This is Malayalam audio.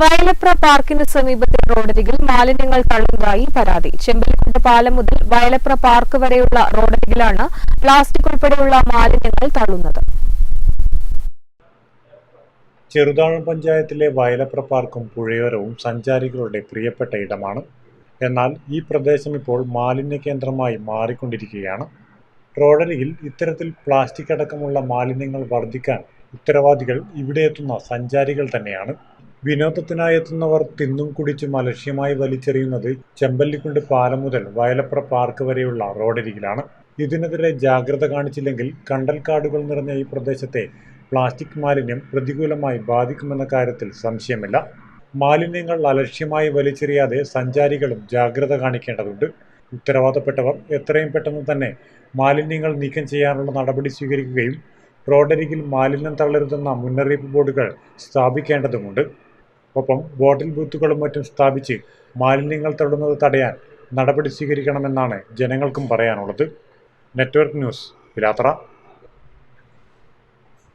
വയലപ്ര പാർക്കിന് സമീപത്തെ റോഡരികിൽ മാലിന്യങ്ങൾ തള്ളുന്നതായി പരാതി. ചെമ്പൽക്കുണ്ട് പാലം മുതൽ വയലപ്ര പാർക്ക് വരെയുള്ള റോഡരികിലാണ് പ്ലാസ്റ്റിക് ഉൾപ്പെടെയുള്ള മാലിന്യങ്ങൾ തള്ളുന്നത്. ചെറുതാഴം പഞ്ചായത്തിലെ വയലപ്ര പാർക്കും പുഴയോരവും സഞ്ചാരികളുടെ പ്രിയപ്പെട്ട ഇടമാണ്. എന്നാൽ ഈ പ്രദേശം ഇപ്പോൾ മാലിന്യ കേന്ദ്രമായി മാറിക്കൊണ്ടിരിക്കുകയാണ്. റോഡരികിൽ ഇത്തരത്തിൽ പ്ലാസ്റ്റിക് അടക്കമുള്ള മാലിന്യങ്ങൾ വർദ്ധിക്കാൻ ഉത്തരവാദികൾ ഇവിടെ എത്തുന്ന സഞ്ചാരികൾ തന്നെയാണ്. വിനോദത്തിനായി എത്തുന്നവർ തിന്നും കുടിച്ചും അലക്ഷ്യമായി വലിച്ചെറിയുന്നത് ചെമ്പല്ലിക്കുണ്ട് പാലം മുതൽ വയലപ്ര പാർക്ക് വരെയുള്ള റോഡരികിലാണ്. ഇതിനെതിരെ ജാഗ്രത കാണിച്ചില്ലെങ്കിൽ കണ്ടൽ കാടുകൾ നിറഞ്ഞ ഈ പ്രദേശത്തെ പ്ലാസ്റ്റിക് മാലിന്യം പ്രതികൂലമായി ബാധിക്കുമെന്ന കാര്യത്തിൽ സംശയമില്ല. മാലിന്യങ്ങൾ അലക്ഷ്യമായി വലിച്ചെറിയാതെ സഞ്ചാരികളും ജാഗ്രത കാണിക്കേണ്ടതുണ്ട്. ഉത്തരവാദപ്പെട്ടവർ എത്രയും പെട്ടെന്ന് തന്നെ മാലിന്യങ്ങൾ നീക്കം ചെയ്യാനുള്ള നടപടി സ്വീകരിക്കുകയും റോഡരികിൽ മാലിന്യം തള്ളരുതെന്ന മുന്നറിയിപ്പ് ബോർഡുകൾ സ്ഥാപിക്കേണ്ടതുമുണ്ട്. ഒപ്പം ബോട്ടിൽ ബൂത്തുകളും മറ്റും സ്ഥാപിച്ച് മാലിന്യങ്ങൾ തടുന്നത് തടയാൻ നടപടി സ്വീകരിക്കണമെന്നാണ് ജനങ്ങൾക്കും പറയാനുള്ളത്. നെറ്റ്വർക്ക് ന്യൂസ് പിലാത്ര